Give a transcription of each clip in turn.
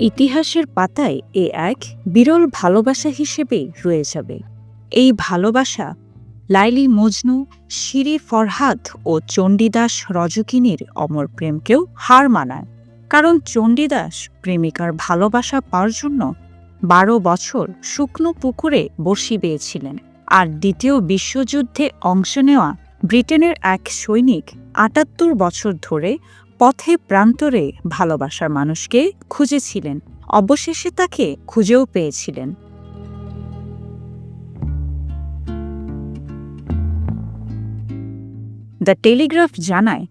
ইতিহাসের পাতায় এ এক বিরল ভালোবাসা হিসেবেই রয়ে যাবে। এই ভালোবাসা লাইলি মজনু, শিরি ফরহাদ ও চণ্ডীদাস রজকিনীর অমর প্রেমকেও হার মানায়। কারণ চণ্ডীদাস প্রেমিকার ভালোবাসা পাওয়ার জন্য বারো বছর শুকনো পুকুরে বসি বেয়েছিলেন আর দ্বিতীয় বিশ্বযুদ্ধে অংশ নেওয়া ব্রিটেনের এক সৈনিক আটাত্তর বছর ধরে পথে প্রান্তরে ভালোবাসার মানুষকে খুঁজেছিলেন। অবশেষে তাকে খুঁজেও পেয়েছিলেন। দ্য টেলিগ্রাফ জানায়,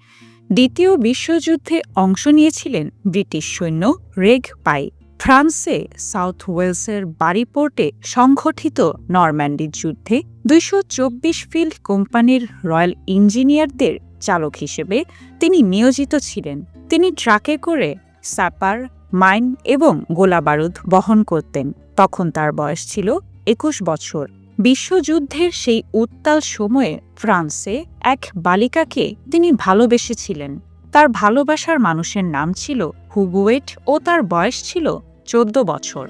দ্বিতীয় বিশ্বযুদ্ধে অংশ নিয়েছিলেন ব্রিটিশ সৈন্য রেগ পাই। ফ্রান্সে সাউথ ওয়েলসের বাড়িপোর্টে সংঘটিত নরম্যান্ডি যুদ্ধে দুইশো চব্বিশ ফিল্ড কোম্পানির রয়্যাল ইঞ্জিনিয়ারদের চালক হিসেবে তিনি নিয়োজিত ছিলেন। তিনি ট্রাকে করে সাপার, মাইন এবং গোলাবারুদ বহন করতেন। তখন তার বয়স ছিল একুশ বছর। বিশ্বযুদ্ধের সেই উত্তাল সময়ে ফ্রান্সে এক বালিকাকে তিনি ভালোবেসেছিলেন। তার ভালোবাসার মানুষের নাম ছিল হুগুয়েট ও তার বয়স ছিল চোদ্দ বছর।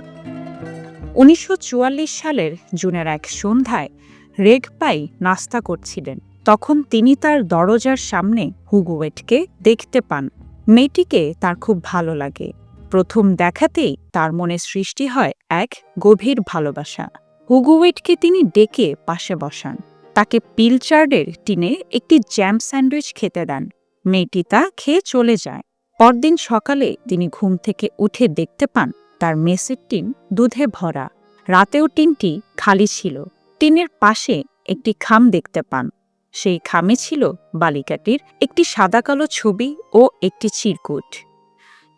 উনিশশো চুয়াল্লিশ সালের জুনের এক সন্ধ্যায় রেগ পাই নাস্তা করছিলেন। তখন তিনি তার দরজার সামনে হুগুয়েটকে দেখতে পান। মেয়েটিকে তার খুব ভালো লাগে। প্রথম দেখাতেই তার মনে সৃষ্টি হয় এক গভীর ভালোবাসা। হুগুয়েটকে তিনি ডেকে পাশে বসান। তাকে পিলচার্ডের টিনে একটি জ্যাম স্যান্ডউইচ খেতে দেন। মেয়েটি তা খেয়ে চলে যায়। পরদিন সকালে তিনি ঘুম থেকে উঠে দেখতে পান তার মেসের টিন দুধে ভরা। রাতেও টিনটি খালি ছিল। টিনের পাশে একটি খাম দেখতে পান। সেই খামে ছিল বালিকাটির একটি সাদাকালো ছবি ও একটি চিরকুট।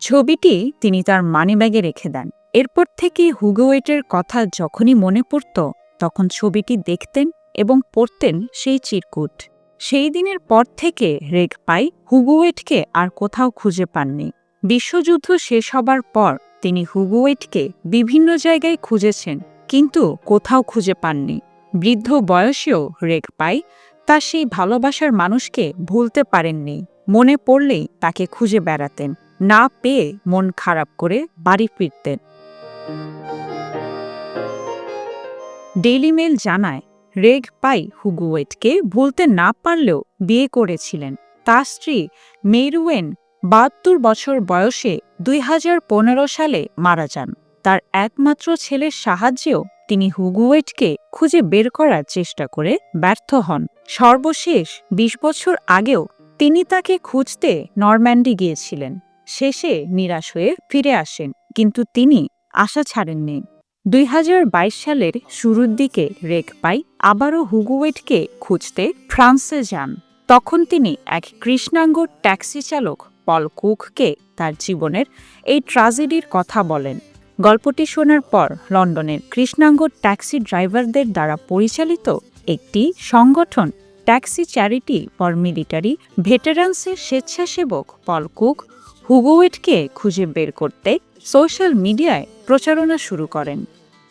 ছবিটি তিনি তার মানিব্যাগে রেখে দেন। এরপর থেকে হুগোয়েটের কথা যখনই মনে পড়ত, তখন ছবিটি দেখতেন এবং পড়তেন সেই চিরকুট। সেই দিনের পর থেকে রেগ পাই হুগুয়েটকে আর কোথাও খুঁজে পাননি। বিশ্বযুদ্ধ শেষ হবার পর তিনি হুগুয়েটকে বিভিন্ন জায়গায় খুঁজেছেন, কিন্তু কোথাও খুঁজে পাননি। বৃদ্ধ বয়সেও রেগ পাই তার সেই ভালোবাসার মানুষকে ভুলতে পারেননি। মনে পড়লেই তাকে খুঁজে বেড়াতেন। না পেয়ে মন খারাপ করে বাড়ি ফিরতেন। ডেইলি মেল জানায়, রেগ পাই হুগুয়েটকে ভুলতে না পারলেও বিয়ে করেছিলেন। তার স্ত্রী মেরুয়েন বাহাত্তর বছর বয়সে দুই হাজার পনেরো সালে মারা যান। তার একমাত্র ছেলের সাহায্যেও তিনি হুগুয়েটকে খুঁজে বের করার চেষ্টা করে ব্যর্থ হন। সর্বশেষ ২০ বছর আগেও তিনি তাকে খুঁজতে নরম্যান্ডি গিয়েছিলেন। শেষে নিরাশ হয়ে ফিরে আসেন, কিন্তু তিনি আশা ছাড়েননি। দুই হাজার বাইশ সালের শুরুর দিকে রেক পাই আবারও হুগুয়েটকে খুঁজতে ফ্রান্সে যান। তখন তিনি এক কৃষ্ণাঙ্গ ট্যাক্সি চালক পল কুককে তার জীবনের এই ট্রাজেডির কথা বলেন। গল্পটি শোনার পর লন্ডনের কৃষ্ণাঙ্গ ট্যাক্সি ড্রাইভারদের দ্বারা পরিচালিত একটি সংগঠন, ট্যাক্সি চ্যারিটি ফর মিলিটারি ভেটারান্সের স্বেচ্ছাসেবক পল কুক হুগোয়েটকে খুঁজে বের করতে সোশ্যাল মিডিয়ায় প্রচারণা শুরু করেন।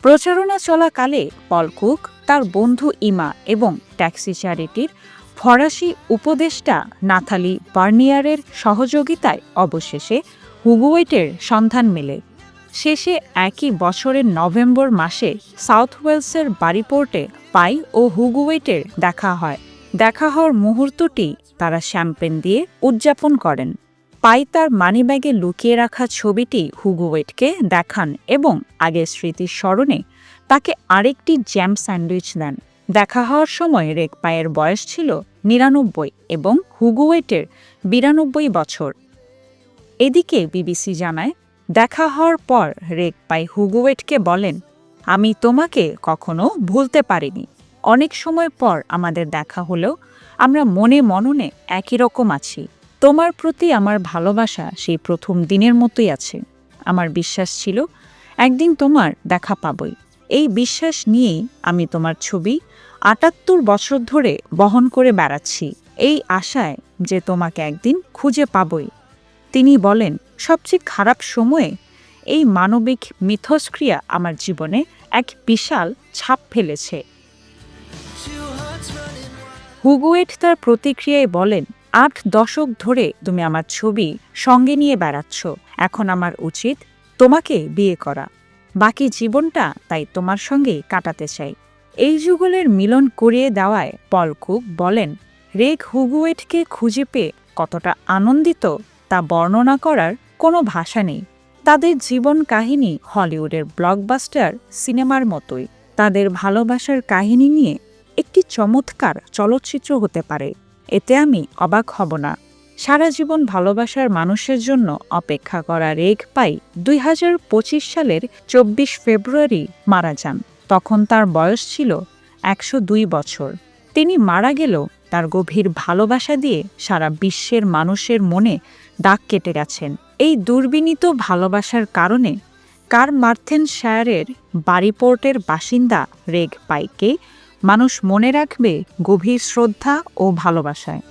প্রচারণা চলাকালে পল কুক, তার বন্ধু ইমা এবং ট্যাক্সি চ্যারিটির ফরাসি উপদেষ্টা নাথালি বার্নিয়ারের সহযোগিতায় অবশেষে হুগুয়েটের সন্ধান মেলে। শেষে একই বছরের নভেম্বর মাসে সাউথ ওয়েলসের বাড়িপোর্টে পাই ও হুগুয়েটের দেখা হয়। দেখা হওয়ার মুহূর্তটি তারা শ্যাম্পেন দিয়ে উদযাপন করেন। পাই তার মানিব্যাগে লুকিয়ে রাখা ছবিটি হুগুয়েটকে দেখান এবং আগের স্মৃতির স্মরণে তাকে আরেকটি জ্যাম স্যান্ডউইচ দেন। দেখা হওয়ার সময় রেক পায়ের বয়স ছিল নিরানব্বই এবং হুগুয়েটের বিরানব্বই বছর। এদিকে বিবিসি জানায় দেখা হওয়ার পর রেক পাই হুগুয়েটকে বলেন, আমি তোমাকে কখনো ভুলতে পারিনি। অনেক সময় পর আমাদের দেখা হলেও আমরা মনে মননে একই রকম আছি। তোমার প্রতি আমার ভালোবাসা সেই প্রথম দিনের মতোই আছে। আমার বিশ্বাস ছিল একদিন তোমার দেখা পাবই। এই বিশ্বাস নিয়েই আমি তোমার ছবি আটাত্তর বছর ধরে বহন করে বেড়াচ্ছি। এই আশায় যে তোমাকে একদিন খুঁজে পাবই। তিনি বলেন সবচেয়ে খারাপ সময়ে এই মানবিক মিথস্ক্রিয়া আমার জীবনে এক বিশাল ছাপ ফেলেছে। হুগুয়েট তার প্রতিক্রিয়ায় বলেন, আট দশক ধরে তুমি আমার ছবি সঙ্গে নিয়ে বেড়াচ্ছ। এখন আমার উচিত তোমাকে বিয়ে করা। বাকি জীবনটা তাই তোমার সঙ্গেই কাটাতে চাই। এই যুগলের মিলন করিয়ে দেওয়ায় পল বলেন, রেগ হুগুয়েটকে খুঁজে পেয়ে কতটা আনন্দিত তা বর্ণনা করার কোনো ভাষা নেই। তাদের জীবন কাহিনী হলিউডের ব্লকবাস্টার সিনেমার মতোই। তাদের ভালোবাসার কাহিনী নিয়ে একটি চমৎকার চলচ্চিত্র হতে পারে। এতে আমি অবাক হব না। সারা জীবন ভালোবাসার মানুষের জন্য অপেক্ষা করা রেগ পাই দুই হাজার পঁচিশ সালের চব্বিশ ফেব্রুয়ারি মারা যান। তখন তার বয়স ছিল একশো দুই বছর। তিনি মারা গেলেও তার গভীর ভালোবাসা দিয়ে সারা বিশ্বের মানুষের মনে দাগ কেটে গেছেন। এই দুর্বিনীত ভালোবাসার কারণে কার মার্থেন শায়ারের বাড়িপোর্টের বাসিন্দা রেগ পাইকে মানুষ মনে রাখবে গভীর শ্রদ্ধা ও ভালোবাসায়।